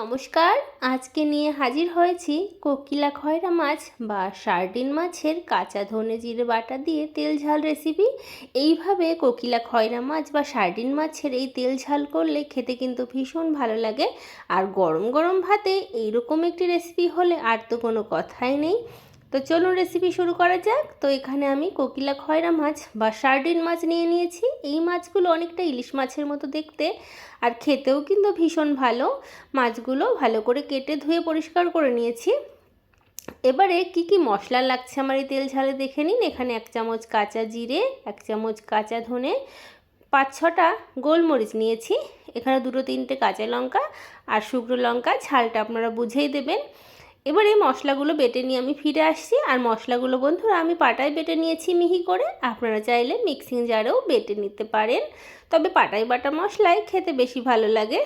নমস্কার, আজকে নিয়ে হাজির হয়েছি কোকিলা খয়রা মাছ বা সার্ডিন মাছের কাঁচা ধনে জিরে বাটা দিয়ে তেল ঝাল রেসিপি এইভাবে কোকিলা খয়রা মাছ বা সার্ডিন মাছের এই তেল ঝাল করলে খেতে কিন্তু ভীষণ ভালো লাগে। আর গরম গরম ভাতে এইরকম একটি রেসিপি হলে আর তো কোনো কথাই নেই। তো চলুন রেসিপি শুরু করা যাক। তো এখানে আমি কোকিলা খয়রা মাছ বা সার্ডিন মাছ নিয়ে নিয়েছি। এই মাছগুলো অনেকটা ইলিশ মাছের মতো দেখতে আর খেতেও কিন্তু ভীষণ ভালো। মাছগুলো ভালো করে কেটে ধুয়ে পরিষ্কার করে নিয়েছি। এবারে কি কি মশলা লাগছে আমার এই তেল ঝালে দেখে নিন। এখানে এক চামচ কাঁচা জিরে, এক চামচ কাঁচা ধনে, পাঁচ ছটা গোলমরিচ নিয়েছি। এখানে দুটো তিনটে কাঁচা লঙ্কা আর শুকনো লঙ্কা, ঝালটা আপনারা বুঝেই দেবেন। এবার এই মশলাগুলো বেটে নিয়ে আমি ফিরে আসছি। আর মশলাগুলো বন্ধুরা আমি পাটায় বেটে নিয়েছি মিহি করে। আপনারা চাইলে মিক্সিং জারেও বেটে নিতে পারেন। তবে পাটায় বাটা মশলাই খেতে বেশি ভালো লাগে।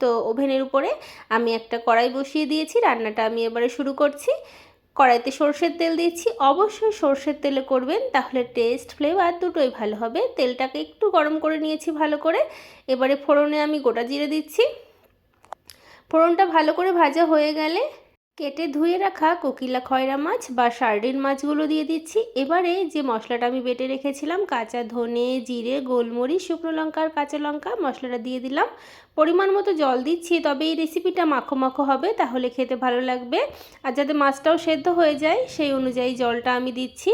তো ওভেনের উপরে আমি একটা কড়াই বসিয়ে দিয়েছি। রান্নাটা আমি এবারে শুরু করছি। কড়াইতে সর্ষের তেল দিয়েছি অবশ্যই সর্ষের তেলে করবেন, তাহলে টেস্ট ফ্লেভার দুটোই ভালো হবে। তেলটাকে একটু গরম করে নিয়েছি ভালো করে। এবারে ফোড়নে আমি গোটা জিরে দিচ্ছি। ফোড়নটা ভালো করে ভাজা হয়ে গেলে কেটে ধুয়ে রাখা কোকিলা খয়রা মাছ বা সার্ডিন মাছগুলো দিয়ে দিচ্ছি। এবারে যে মশলাটা আমি বেটে রেখেছিলাম, কাঁচা ধনে, জিরে, গোলমরিচ, শুকনো লঙ্কা আর কাঁচা লঙ্কা, মশলাটা দিয়ে দিলাম। পরিমাণ মতো জল দিচ্ছি, তবে এই রেসিপিটা মাখো মাখো হবে, তাহলে খেতে ভালো লাগবে। আর যাতে মাছটাও সেদ্ধ হয়ে যায়, সেই অনুযায়ী জলটা আমি দিচ্ছি।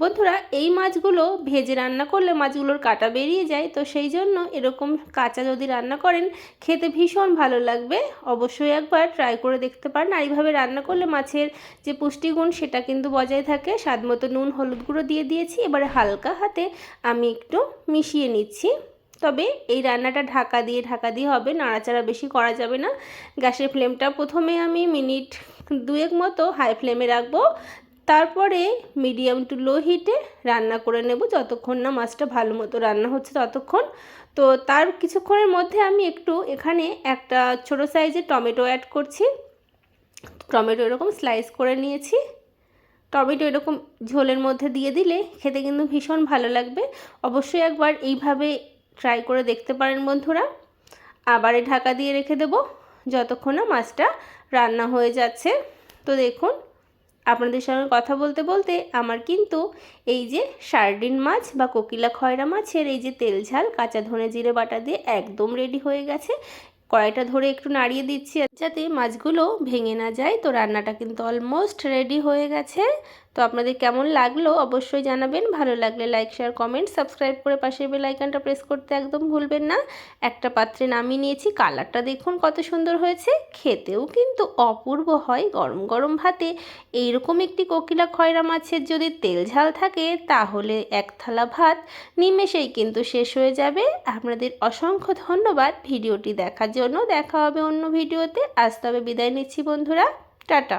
বন্ধুরা, এই মাছগুলো ভেজে রান্না করলে মাছগুলোর কাটা বেরিয়ে যায়, তো সেই জন্য এরকম কাঁচা যদি রান্না করেন, খেতে ভীষণ ভালো লাগবে। অবশ্যই একবার ট্রাই করে দেখতে পারেন, আর এইভাবে রান্না করলে মাছের যে পুষ্টিগুণ সেটা কিন্তু বজায় থাকে। স্বাদ মতো নুন, হলুদ গুঁড়ো দিয়ে দিয়েছি। এবারে হালকা হাতে আমি একটু মিশিয়ে নিচ্ছি। তবে এই রান্নাটা ঢাকা দিয়ে ঢাকা দিয়ে হবে, নাড়াচাড়া বেশি করা যাবে না। গ্যাসের ফ্লেমটা প্রথমে আমি মিনিট দুয়েক মতো হাই ফ্লেমে রাখব। তারপরে মিডিয়াম টু লো হিটে রান্না করে নেব। যতক্ষণ না মাছটা ভালো মতো রান্না হচ্ছে ততক্ষণ। তো তার কিছুক্ষণের মধ্যে আমি একটু এখানে একটা ছোটো সাইজের টমেটো অ্যাড করছি। টমেটো এরকম স্লাইস করে নিয়েছি। টমেটো এরকম ঝোলের মধ্যে দিয়ে দিলে খেতে কিন্তু ভীষণ ভালো লাগবে। অবশ্যই একবার এইভাবে ট্রাই করে দেখতে পারেন বন্ধুরা। আবারে ঢাকা দিয়ে রেখে দেব। যতক্ষণ না মাছটা রান্না হয়ে যাচ্ছে। তো দেখুন, আপনাদের সঙ্গে কথা বলতে বলতে আমার কিন্তু এই যে সার্ডিন মাছ বা কোকিলা খয়রা মাছের এই যে তেল ঝাল, কাঁচা ধনে জিরে বাটা দিয়ে একদম রেডি হয়ে গেছে। কড়াইটা ধরে একটু নাড়িয়ে দিচ্ছি যাতে মাছগুলো ভেঙে না যায়। তো রান্নাটা কিন্তু অলমোস্ট রেডি হয়ে গেছে। তো আপনাদের কেমন লাগল অবশ্যই জানাবেন। ভালো লাগলে লাইক শেয়ার কমেন্ট সাবস্ক্রাইব করে পাশের বেল আইকনটা প্রেস করতে একদম ভুলবেন না। একটা পাত্রে নামিয়ে নিয়েছি। কালারটা দেখুন কত সুন্দর হয়েছে। খেতেও কিন্তু অপূর্ব হয়। গরম গরম ভাতে এইরকম একটি কোকিলা খয়রা মাছের যদি তেল ঝাল থাকে, তাহলে এক থালা ভাত নিমেষেই কিন্তু শেষ হয়ে যাবে। আপনাদের অসংখ্য ধন্যবাদ ভিডিওটি দেখার জন্য দেখা হবে অন্য ভিডিওতে। আজ তবে বিদায় নিচ্ছি বন্ধুরা। টাটা।